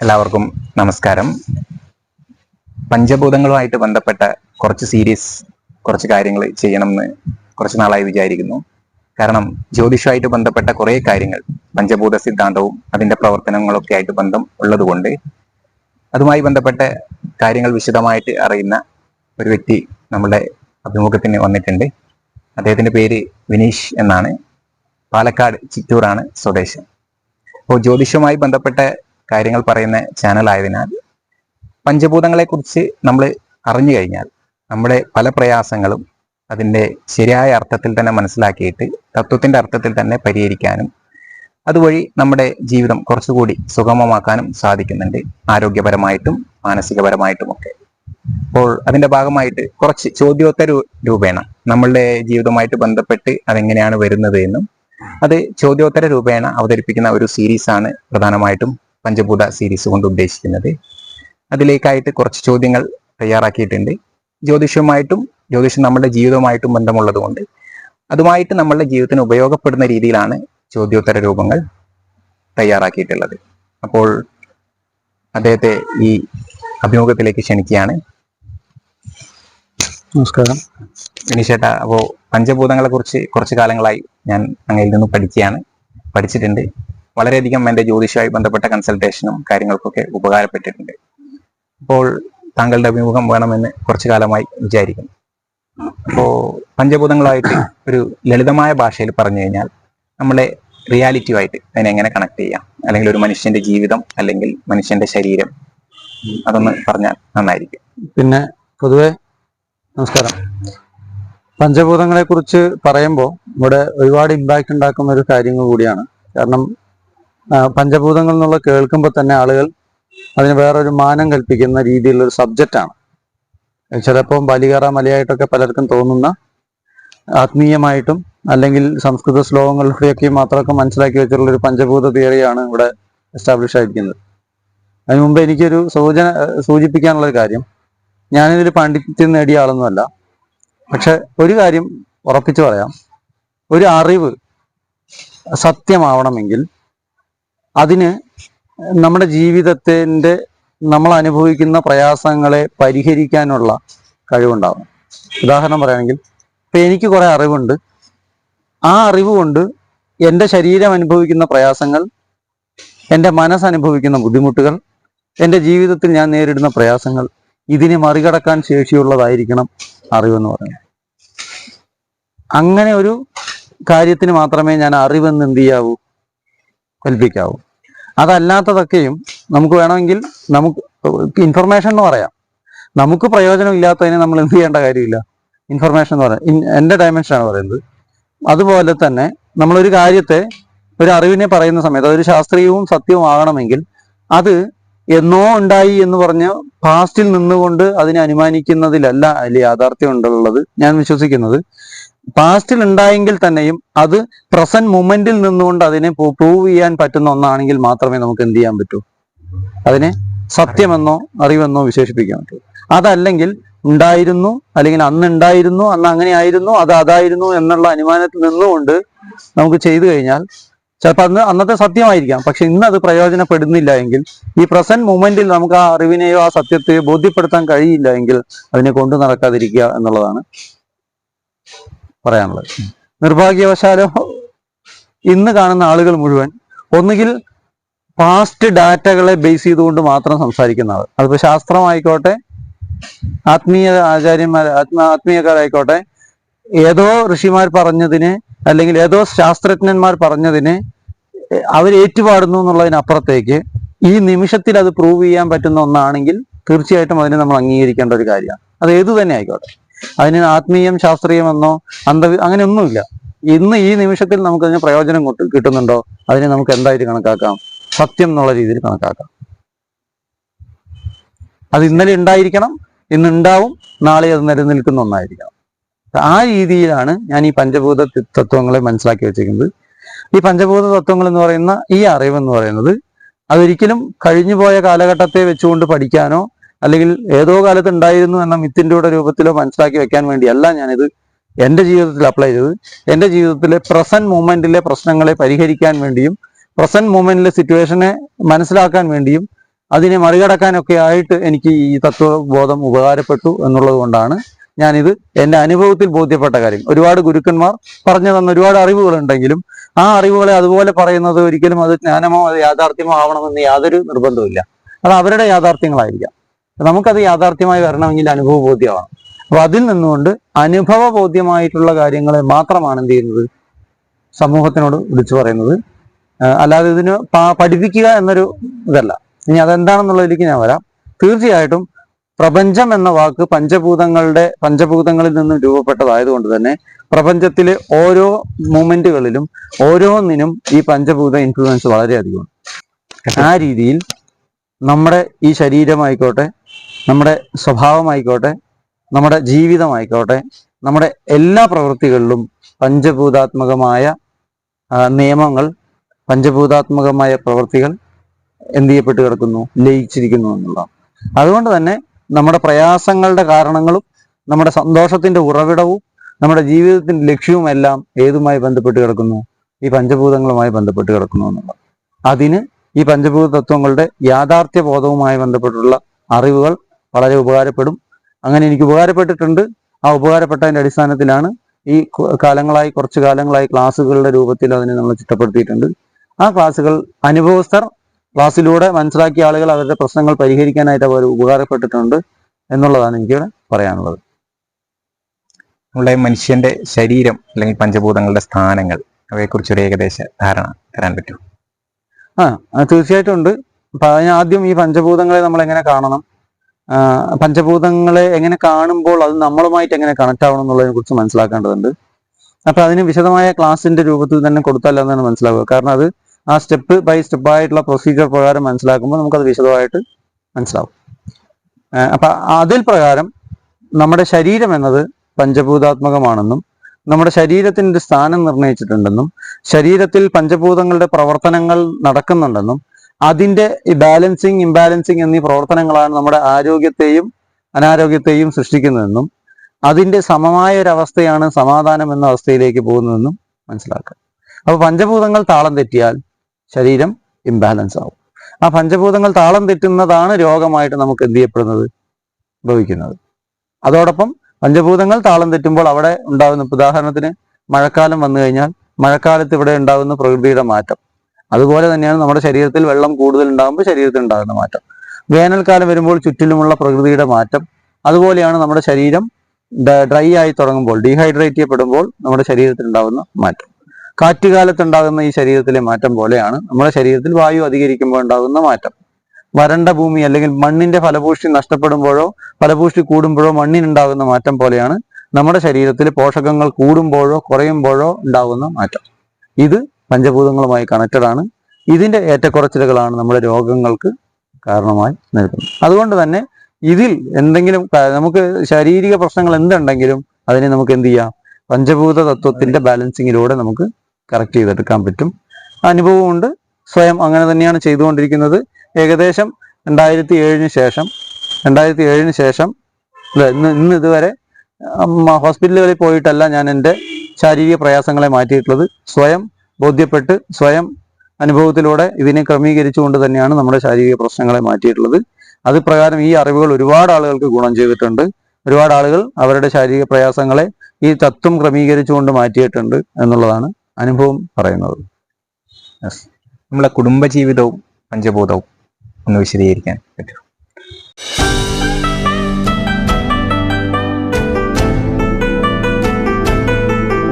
എല്ലാവർക്കും നമസ്കാരം. പഞ്ചഭൂതങ്ങളുമായിട്ട് ബന്ധപ്പെട്ട കുറച്ച് സീരീസ് കുറച്ച് കാര്യങ്ങൾ ചെയ്യണമെന്ന് കുറച്ച് നാളായി വിചാരിക്കുന്നു. കാരണം ജ്യോതിഷമായിട്ട് ബന്ധപ്പെട്ട കുറേ കാര്യങ്ങൾ പഞ്ചഭൂത സിദ്ധാന്തവും അതിന്റെ പ്രവർത്തനങ്ങളൊക്കെ ആയിട്ട് ബന്ധം ഉള്ളതുകൊണ്ട് അതുമായി ബന്ധപ്പെട്ട കാര്യങ്ങൾ വിശദമായിട്ട് അറിയുന്ന ഒരു വ്യക്തി നമ്മുടെ അഭിമുഖത്തിന് വന്നിട്ടുണ്ട്. അദ്ദേഹത്തിന്റെ പേര് വിനീഷ് എന്നാണ്. പാലക്കാട് ചിറ്റൂറാണ് സ്വദേശം. അപ്പോൾ ജ്യോതിഷവുമായി ബന്ധപ്പെട്ട കാര്യങ്ങൾ പറയുന്ന ചാനൽ ആയതിനാൽ പഞ്ചഭൂതങ്ങളെ കുറിച്ച് നമ്മൾ അറിഞ്ഞു കഴിഞ്ഞാൽ നമ്മുടെ പല പ്രയാസങ്ങളും അതിന്റെ ശരിയായ അർത്ഥത്തിൽ തന്നെ മനസ്സിലാക്കിയിട്ട് തത്വത്തിന്റെ അർത്ഥത്തിൽ തന്നെ പരിഹരിക്കാനും അതുവഴി നമ്മുടെ ജീവിതം കുറച്ചുകൂടി സുഗമമാക്കാനും സാധിക്കുന്നുണ്ട് ആരോഗ്യപരമായിട്ടും മാനസികപരമായിട്ടുമൊക്കെ. അപ്പോൾ അതിന്റെ ഭാഗമായിട്ട് കുറച്ച് ചോദ്യോത്തര രൂപേണ നമ്മളുടെ ജീവിതവുമായിട്ട് ബന്ധപ്പെട്ട് അതെങ്ങനെയാണ് വരുന്നത് എന്നും അത് ചോദ്യോത്തര രൂപേണ അവതരിപ്പിക്കുന്ന ഒരു സീരീസാണ് പ്രധാനമായിട്ടും പഞ്ചഭൂത സീരീസ് കൊണ്ട് ഉദ്ദേശിക്കുന്നത്. അതിലേക്കായിട്ട് കുറച്ച് ചോദ്യങ്ങൾ തയ്യാറാക്കിയിട്ടുണ്ട്. ജ്യോതിഷവുമായിട്ടും ജ്യോതിഷം നമ്മുടെ ജീവിതവുമായിട്ടും ബന്ധമുള്ളതുകൊണ്ട് അതുമായിട്ട് നമ്മളുടെ ജീവിതത്തിന് ഉപയോഗപ്പെടുന്ന രീതിയിലാണ് ചോദ്യോത്തര രൂപങ്ങൾ തയ്യാറാക്കിയിട്ടുള്ളത്. അപ്പോൾ അദ്ദേഹത്തെ ഈ അഭിമുഖത്തിലേക്ക് ക്ഷണിക്കുകയാണ്. നമസ്കാരം. വിനീഷേട്ട അപ്പോൾ പഞ്ചഭൂതങ്ങളെ കുറിച്ച് കുറച്ച് കാലങ്ങളായി ഞാൻ അങ്ങയിൽ നിന്ന് പഠിക്കുകയാണ്. പഠിച്ചിട്ടുണ്ട്. വളരെയധികം എന്റെ ജ്യോതിഷമായി ബന്ധപ്പെട്ട കൺസൾട്ടേഷനും കാര്യങ്ങൾക്കൊക്കെ ഉപകാരപ്പെട്ടിട്ടുണ്ട്. അപ്പോൾ താങ്കളുടെ അഭിമുഖം വേണമെന്ന് കുറച്ചു കാലമായി വിചാരിക്കുന്നു. അപ്പോൾ പഞ്ചഭൂതങ്ങളായിട്ട് ഒരു ലളിതമായ ഭാഷയിൽ പറഞ്ഞു കഴിഞ്ഞാൽ നമ്മളെ റിയാലിറ്റിയുമായിട്ട് അതിനെ എങ്ങനെ കണക്ട് ചെയ്യാം? അല്ലെങ്കിൽ ഒരു മനുഷ്യന്റെ ജീവിതം അല്ലെങ്കിൽ മനുഷ്യന്റെ ശരീരം അതൊന്ന് പറഞ്ഞാൽ നന്നായിരിക്കും. പിന്നെ പൊതുവെ നമസ്കാരം. പഞ്ചഭൂതങ്ങളെ കുറിച്ച് പറയുമ്പോൾ ഇവിടെ ഒരുപാട് ഇമ്പാക്റ്റ് ഉണ്ടാക്കുന്ന ഒരു കാര്യങ്ങൾ കൂടിയാണ്. കാരണം പഞ്ചഭൂതങ്ങൾ എന്നുള്ള കേൾക്കുമ്പോൾ തന്നെ ആളുകൾ അതിന് വേറൊരു മാനം കൽപ്പിക്കുന്ന രീതിയിലുള്ള ഒരു സബ്ജക്റ്റാണ് ചിലപ്പോൾ ബലികറ മലയായിട്ടൊക്കെ പലർക്കും തോന്നുന്ന ആത്മീയമായിട്ടും അല്ലെങ്കിൽ സംസ്കൃത ശ്ലോകങ്ങളിലൂടെയൊക്കെ മാത്രമൊക്കെ മനസ്സിലാക്കി വെച്ചിട്ടുള്ള ഒരു പഞ്ചഭൂത തിയറിയാണ് ഇവിടെ എസ്റ്റാബ്ലിഷ് ആയിരിക്കുന്നത്. അതിനു മുമ്പ് എനിക്കൊരു സൂചന സൂചിപ്പിക്കാനുള്ള ഒരു കാര്യം. ഞാനിതിൽ പാണ്ഡിത്യം നേടിയ ആളൊന്നുമല്ല. പക്ഷെ ഒരു കാര്യം ഉറപ്പിച്ചു പറയാം. ഒരു അറിവ് സത്യമാവണമെങ്കിൽ അതിന് നമ്മുടെ ജീവിതത്തിന്റെ നമ്മൾ അനുഭവിക്കുന്ന പ്രയാസങ്ങളെ പരിഹരിക്കാനുള്ള കഴിവുണ്ടാവും. ഉദാഹരണം പറയുകയാണെങ്കിൽ ഇപ്പം എനിക്ക് കുറേ അറിവുണ്ട്. ആ അറിവ് കൊണ്ട് എന്റെ ശരീരം അനുഭവിക്കുന്ന പ്രയാസങ്ങൾ എന്റെ മനസ്സനുഭവിക്കുന്ന ബുദ്ധിമുട്ടുകൾ എന്റെ ജീവിതത്തിൽ ഞാൻ നേരിടുന്ന പ്രയാസങ്ങൾ ഇതിനെ മറികടക്കാൻ ശേഷിയുള്ളതായിരിക്കണം അറിവെന്ന് പറയുന്നത്. അങ്ങനെ ഒരു കാര്യത്തിന് മാത്രമേ ഞാൻ അറിവെന്ന് എന്ത് ചെയ്യാവൂ? കൽപ്പിക്കാവൂ. അതല്ലാത്തതൊക്കെയും നമുക്ക് വേണമെങ്കിൽ നമുക്ക് ഇൻഫർമേഷൻ എന്ന് പറയാം. നമുക്ക് പ്രയോജനം ഇല്ലാത്തതിന് നമ്മൾ എന്ത് ചെയ്യേണ്ട കാര്യമില്ല. ഇൻഫർമേഷൻ എന്ന് പറയാം. എന്റെ ഡയമെൻഷനാണ് പറയുന്നത്. അതുപോലെ തന്നെ നമ്മളൊരു കാര്യത്തെ ഒരു അറിവിനെ പറയുന്ന സമയത്ത് അതൊരു ശാസ്ത്രീയവും സത്യവും ആകണമെങ്കിൽ അത് എന്നോ ഉണ്ടായി എന്ന് പറഞ്ഞ് പാസ്റ്റിൽ നിന്നുകൊണ്ട് അതിനെ അനുമാനിക്കുന്നതിലല്ല അതിൽ യാഥാർത്ഥ്യം ഉണ്ടുള്ളത് ഞാൻ വിശ്വസിക്കുന്നത്. പാസ്റ്റിൽ ഉണ്ടായെങ്കിൽ തന്നെയും അത് പ്രസന്റ് മൊമെന്റിൽ നിന്നുകൊണ്ട് അതിനെ പ്രൂവ് ചെയ്യാൻ പറ്റുന്ന ഒന്നാണെങ്കിൽ മാത്രമേ നമുക്ക് എന്ത് ചെയ്യാൻ പറ്റൂ? അതിനെ സത്യമെന്നോ അറിവെന്നോ വിശേഷിപ്പിക്കാൻ പറ്റൂ. അതല്ലെങ്കിൽ ഉണ്ടായിരുന്നു അല്ലെങ്കിൽ അന്ന് ഉണ്ടായിരുന്നു അന്ന് അങ്ങനെ ആയിരുന്നു അത് അതായിരുന്നു എന്നുള്ള അനുമാനത്തിൽ നിന്നുകൊണ്ട് നമുക്ക് ചെയ്തു കഴിഞ്ഞാൽ ചിലപ്പോൾ അന്ന് അന്നത്തെ സത്യമായിരിക്കാം. പക്ഷെ ഇന്ന് അത് പ്രയോജനപ്പെടുന്നില്ല എങ്കിൽ ഈ പ്രസന്റ് മൂമെന്റിൽ നമുക്ക് ആ അറിവിനെയോ ആ സത്യത്തെയോ ബോധ്യപ്പെടുത്താൻ കഴിയില്ല എങ്കിൽ അതിനെ കൊണ്ടു നടക്കാതിരിക്കുക എന്നുള്ളതാണ് പറയാനുള്ളത്. നിർഭാഗ്യവശാലോ ഇന്ന് കാണുന്ന ആളുകൾ മുഴുവൻ ഒന്നുകിൽ പാസ്റ്റ് ഡാറ്റകളെ ബേസ് ചെയ്തുകൊണ്ട് മാത്രം സംസാരിക്കുന്ന ആൾ അതിപ്പോ ശാസ്ത്രമായിക്കോട്ടെ ആത്മീയ ആചാര്യന്മാർ ആത്മ ആത്മീയക്കാരായിക്കോട്ടെ ഏതോ ഋഷിമാർ പറഞ്ഞതിനെ അല്ലെങ്കിൽ ഏതോ ശാസ്ത്രജ്ഞന്മാർ പറഞ്ഞതിനെ അവരേറ്റുപാടുന്നു എന്നുള്ളതിനപ്പുറത്തേക്ക് ഈ നിമിഷത്തിൽ അത് പ്രൂവ് ചെയ്യാൻ പറ്റുന്ന ഒന്നാണെങ്കിൽ തീർച്ചയായിട്ടും അതിനെ നമ്മൾ അംഗീകരിക്കേണ്ട ഒരു കാര്യമാണ്. അത് ഏതു തന്നെ ആയിക്കോട്ടെ. അതിന് ആത്മീയം ശാസ്ത്രീയമെന്നോ അന്ധ അങ്ങനെയൊന്നുമില്ല. ഇന്ന് ഈ നിമിഷത്തിൽ നമുക്ക് അതിന് പ്രയോജനം കൊട്ട് കിട്ടുന്നുണ്ടോ? അതിനെ നമുക്ക് എന്തായിട്ട് കണക്കാക്കാം? സത്യം എന്നുള്ള രീതിയിൽ കണക്കാക്കാം. അത് ഇന്നലെ ഉണ്ടായിരിക്കണം ഇന്നുണ്ടാവും നാളെ അത് നിലനിൽക്കുന്ന ഒന്നായിരിക്കണം. ആ രീതിയിലാണ് ഞാൻ ഈ പഞ്ചഭൂത തത്വങ്ങളെ മനസ്സിലാക്കി വെച്ചിരിക്കുന്നത്. ഈ പഞ്ചഭൂത തത്വങ്ങൾ എന്ന് പറയുന്ന ഈ അറിവ് എന്ന് പറയുന്നത് അതൊരിക്കലും കഴിഞ്ഞുപോയ കാലഘട്ടത്തെ വെച്ചുകൊണ്ട് പഠിക്കാനോ അല്ലെങ്കിൽ ഏതോ കാലത്ത് ഉണ്ടായിരുന്നു എന്ന മിത്തിന്റെ കൂടെ രൂപത്തിലോ മനസ്സിലാക്കി വെക്കാൻ വേണ്ടിയല്ല ഞാനിത് എന്റെ ജീവിതത്തിൽ അപ്ലൈ ചെയ്തത്. എന്റെ ജീവിതത്തിലെ പ്രസന്റ് മൂമെന്റിലെ പ്രശ്നങ്ങളെ പരിഹരിക്കാൻ വേണ്ടിയും പ്രസന്റ് മൂമെന്റിലെ സിറ്റുവേഷനെ മനസ്സിലാക്കാൻ വേണ്ടിയും അതിനെ മറികടക്കാനൊക്കെ ആയിട്ട് എനിക്ക് ഈ തത്വബോധം ഉപകാരപ്പെട്ടു എന്നുള്ളത് കൊണ്ടാണ് ഞാനിത് എന്റെ അനുഭവത്തിൽ ബോധ്യപ്പെട്ട കാര്യം. ഒരുപാട് ഗുരുക്കന്മാർ പറഞ്ഞു തന്ന ഒരുപാട് അറിവുകളുണ്ടെങ്കിലും ആ അറിവുകളെ അതുപോലെ പറയുന്നത് ഒരിക്കലും അത് ജ്ഞാനമോ അത് യാഥാർത്ഥ്യമോ ആവണമെന്ന് യാതൊരു നിർബന്ധവുമില്ല. അത് അവരുടെ യാഥാർത്ഥ്യങ്ങളായിരിക്കാം. നമുക്കത് യാഥാർത്ഥ്യമായി വരണമെങ്കിൽ അനുഭവ ബോധ്യമാണ് അപ്പൊ അതിൽ നിന്നുകൊണ്ട് അനുഭവ ബോധ്യമായിട്ടുള്ള കാര്യങ്ങളെ മാത്രമാണ് എന്ത് ചെയ്യുന്നത്? സമൂഹത്തിനോട് വിളിച്ചു പറയുന്നത്. അല്ലാതെ ഇതിന് പഠിപ്പിക്കുക എന്നൊരു ഇതല്ല. ഇനി അതെന്താണെന്നുള്ളതിലേക്ക് ഞാൻ വരാം. തീർച്ചയായിട്ടും പ്രപഞ്ചം എന്ന വാക്ക് പഞ്ചഭൂതങ്ങളുടെ പഞ്ചഭൂതങ്ങളിൽ നിന്നും രൂപപ്പെട്ടതായതുകൊണ്ട് തന്നെ പ്രപഞ്ചത്തിലെ ഓരോ മൂമെന്റുകളിലും ഓരോന്നിനും ഈ പഞ്ചഭൂത ഇൻഫ്ലുവൻസ് വളരെയധികമാണ്. ആ രീതിയിൽ നമ്മുടെ ഈ ശരീരമായിക്കോട്ടെ നമ്മുടെ സ്വഭാവമായിക്കോട്ടെ നമ്മുടെ ജീവിതമായിക്കോട്ടെ നമ്മുടെ എല്ലാ പ്രവൃത്തികളിലും പഞ്ചഭൂതാത്മകമായ നിയമങ്ങൾ പഞ്ചഭൂതാത്മകമായ പ്രവൃത്തികൾ എന്ത് ചെയ്യപ്പെട്ട് കിടക്കുന്നു ലയിച്ചിരിക്കുന്നു എന്നുള്ളതാണ്. അതുകൊണ്ട് തന്നെ നമ്മുടെ പ്രയാസങ്ങളുടെ കാരണങ്ങളും നമ്മുടെ സന്തോഷത്തിന്റെ ഉറവിടവും നമ്മുടെ ജീവിതത്തിന്റെ ലക്ഷ്യവും എല്ലാം ഏതുമായി ബന്ധപ്പെട്ട് കിടക്കുന്നു? ഈ പഞ്ചഭൂതങ്ങളുമായി ബന്ധപ്പെട്ട് കിടക്കുന്നു എന്നുള്ളത് അതിന് ഈ പഞ്ചഭൂത തത്വങ്ങളുടെ യാഥാർത്ഥ്യ ബോധവുമായി ബന്ധപ്പെട്ടുള്ള അറിവുകൾ വളരെ ഉപകാരപ്പെടും. അങ്ങനെ എനിക്ക് ഉപകാരപ്പെട്ടിട്ടുണ്ട്. ആ ഉപകാരപ്പെട്ടതിന്റെ അടിസ്ഥാനത്തിലാണ് ഈ കാലങ്ങളായി കുറച്ച് കാലങ്ങളായി ക്ലാസ്സുകളുടെ രൂപത്തിൽ അതിനെ നമ്മൾ ചിട്ടപ്പെടുത്തിയിട്ടുണ്ട്. ആ ക്ലാസ്സുകൾ അനുഭവസ്ഥർ ക്ലാസ്സിലൂടെ മനസ്സിലാക്കിയ ആളുകൾ അവരുടെ പ്രശ്നങ്ങൾ പരിഹരിക്കാനായിട്ട് അവർ ഉപകാരപ്പെട്ടിട്ടുണ്ട് എന്നുള്ളതാണ് എനിക്ക് പറയാനുള്ളത്. നമ്മളെ മനുഷ്യന്റെ ശരീരം അല്ലെങ്കിൽ പഞ്ചഭൂതങ്ങളുടെ സ്ഥാനങ്ങൾ അവയെക്കുറിച്ച് ഒരു ഏകദേശ ധാരണ തരാൻ പറ്റും ആ തീർച്ചയായിട്ടും ഉണ്ട്. അപ്പൊ അതിനാദ്യം ഈ പഞ്ചഭൂതങ്ങളെ നമ്മൾ എങ്ങനെ കാണണം? പഞ്ചഭൂതങ്ങളെ എങ്ങനെ കാണുമ്പോൾ അത് നമ്മളുമായിട്ട് എങ്ങനെ കണക്ട് ആവണം എന്നുള്ളതിനെ കുറിച്ച് മനസ്സിലാക്കേണ്ടതുണ്ട്. അപ്പൊ അതിന് വിശദമായ ക്ലാസിന്റെ രൂപത്തിൽ തന്നെ കൊടുത്താൽ എന്നാണ് മനസ്സിലാവുക. കാരണം അത് ആ സ്റ്റെപ്പ് ബൈ സ്റ്റെപ്പ് ആയിട്ടുള്ള പ്രൊസീജിയർ പ്രകാരം മനസ്സിലാക്കുമ്പോൾ നമുക്കത് വിശദമായിട്ട് മനസ്സിലാവും. അപ്പൊ അതിൽ പ്രകാരം നമ്മുടെ ശരീരം എന്നത് പഞ്ചഭൂതാത്മകമാണെന്നും നമ്മുടെ ശരീരത്തിന്റെ സ്ഥാനം നിർണയിച്ചിട്ടുണ്ടെന്നും ശരീരത്തിൽ പഞ്ചഭൂതങ്ങളുടെ പ്രവർത്തനങ്ങൾ നടക്കുന്നുണ്ടെന്നും അതിന്റെ ഈ ബാലൻസിങ് ഇംബാലൻസിങ് എന്നീ പ്രവർത്തനങ്ങളാണ് നമ്മുടെ ആരോഗ്യത്തെയും അനാരോഗ്യത്തെയും സൃഷ്ടിക്കുന്നതെന്നും അതിന്റെ സമമായ ഒരു അവസ്ഥയാണ് സമാധാനം എന്ന അവസ്ഥയിലേക്ക് പോകുന്നതെന്നും മനസ്സിലാക്കുക അപ്പോൾ പഞ്ചഭൂതങ്ങൾ താളം തെറ്റിയാൽ ശരീരം ഇംബാലൻസ് ആവും. ആ പഞ്ചഭൂതങ്ങൾ താളം തെറ്റുന്നതാണ് രോഗമായിട്ട് നമുക്ക് എന്ത് ചെയ്യപ്പെടുന്നത്? ഭവിക്കുന്നത് അതോടൊപ്പം പഞ്ചഭൂതങ്ങൾ താളം തെറ്റുമ്പോൾ അവിടെ ഉണ്ടാകുന്ന ഉദാഹരണത്തിന് മഴക്കാലം വന്നു കഴിഞ്ഞാൽ മഴക്കാലത്ത് ഇവിടെ ഉണ്ടാകുന്ന പ്രകൃതിയുടെ മാറ്റം. അതുപോലെ തന്നെയാണ് നമ്മുടെ ശരീരത്തിൽ വെള്ളം കൂടുതൽ ഉണ്ടാകുമ്പോൾ ശരീരത്തിൽ ഉണ്ടാകുന്ന മാറ്റം. വേനൽക്കാലം വരുമ്പോൾ ചുറ്റിലുമുള്ള പ്രകൃതിയുടെ മാറ്റം. അതുപോലെയാണ് നമ്മുടെ ശരീരം ഡ്രൈ ആയി തുടങ്ങുമ്പോൾ ഡീഹൈഡ്രേറ്റ് ചെയ്യപ്പെടുമ്പോൾ നമ്മുടെ ശരീരത്തിൽ ഉണ്ടാകുന്ന മാറ്റം. കാറ്റുകാലത്ത് ഉണ്ടാകുന്ന ഈ ശരീരത്തിലെ മാറ്റം പോലെയാണ് നമ്മുടെ ശരീരത്തിൽ വായു അധികരിക്കുമ്പോൾ ഉണ്ടാകുന്ന മാറ്റം. വരണ്ട ഭൂമി അല്ലെങ്കിൽ മണ്ണിന്റെ ഫലപുഷ്ടി നഷ്ടപ്പെടുമ്പോഴോ ഫലപുഷ്ടി കൂടുമ്പോഴോ മണ്ണിനുണ്ടാകുന്ന മാറ്റം പോലെയാണ് നമ്മുടെ ശരീരത്തിൽ പോഷകങ്ങൾ കൂടുമ്പോഴോ കുറയുമ്പോഴോ ഉണ്ടാകുന്ന മാറ്റം. ഇത് പഞ്ചഭൂതങ്ങളുമായി കണക്റ്റഡ് ആണ്. ഇതിന്റെ ഏറ്റക്കുറച്ചിലുകളാണ് നമ്മുടെ രോഗങ്ങൾക്ക് കാരണമായി നിൽക്കുന്നത്. അതുകൊണ്ട് തന്നെ ഇതിൽ എന്തെങ്കിലും നമുക്ക് ശാരീരിക പ്രശ്നങ്ങൾ എന്തുണ്ടെങ്കിലും അതിനെ നമുക്ക് എന്ത് ചെയ്യാം? പഞ്ചഭൂത തത്വത്തിന്റെ ബാലൻസിങ്ങിലൂടെ നമുക്ക് കറക്റ്റ് ചെയ്തെടുക്കാൻ പറ്റും. അനുഭവമുണ്ട് സ്വയം അങ്ങനെ തന്നെയാണ് ചെയ്തുകൊണ്ടിരിക്കുന്നത്. ഏകദേശം രണ്ടായിരത്തി ഏഴിന് ശേഷം രണ്ടായിരത്തി ഏഴിന് ശേഷം ഇന്ന് ഇന്ന് ഇതുവരെ ഹോസ്പിറ്റലുകളിൽ പോയിട്ടല്ല ഞാൻ എന്റെ ശാരീരിക പ്രയാസങ്ങളെ മാറ്റിയിട്ടുള്ളത്. സ്വയം ബോധ്യപ്പെട്ട് സ്വയം അനുഭവത്തിലൂടെ ഇതിനെ ക്രമീകരിച്ചുകൊണ്ട് തന്നെയാണ് നമ്മുടെ ശാരീരിക പ്രശ്നങ്ങളെ മാറ്റിയിട്ടുള്ളത്. അത് പ്രകാരം ഈ അറിവുകൾ ഒരുപാട് ആളുകൾക്ക് ഗുണം ചെയ്തിട്ടുണ്ട്. ഒരുപാട് ആളുകൾ അവരുടെ ശാരീരിക പ്രയാസങ്ങളെ ഈ തത്വം ക്രമീകരിച്ചുകൊണ്ട് മാറ്റിയിട്ടുണ്ട് എന്നുള്ളതാണ് അനുഭവം പറയുന്നത്. നമ്മളെ കുടുംബജീവിതവും പഞ്ചഭൂതവും ഒന്ന് വിശദീകരിക്കാൻ പറ്റും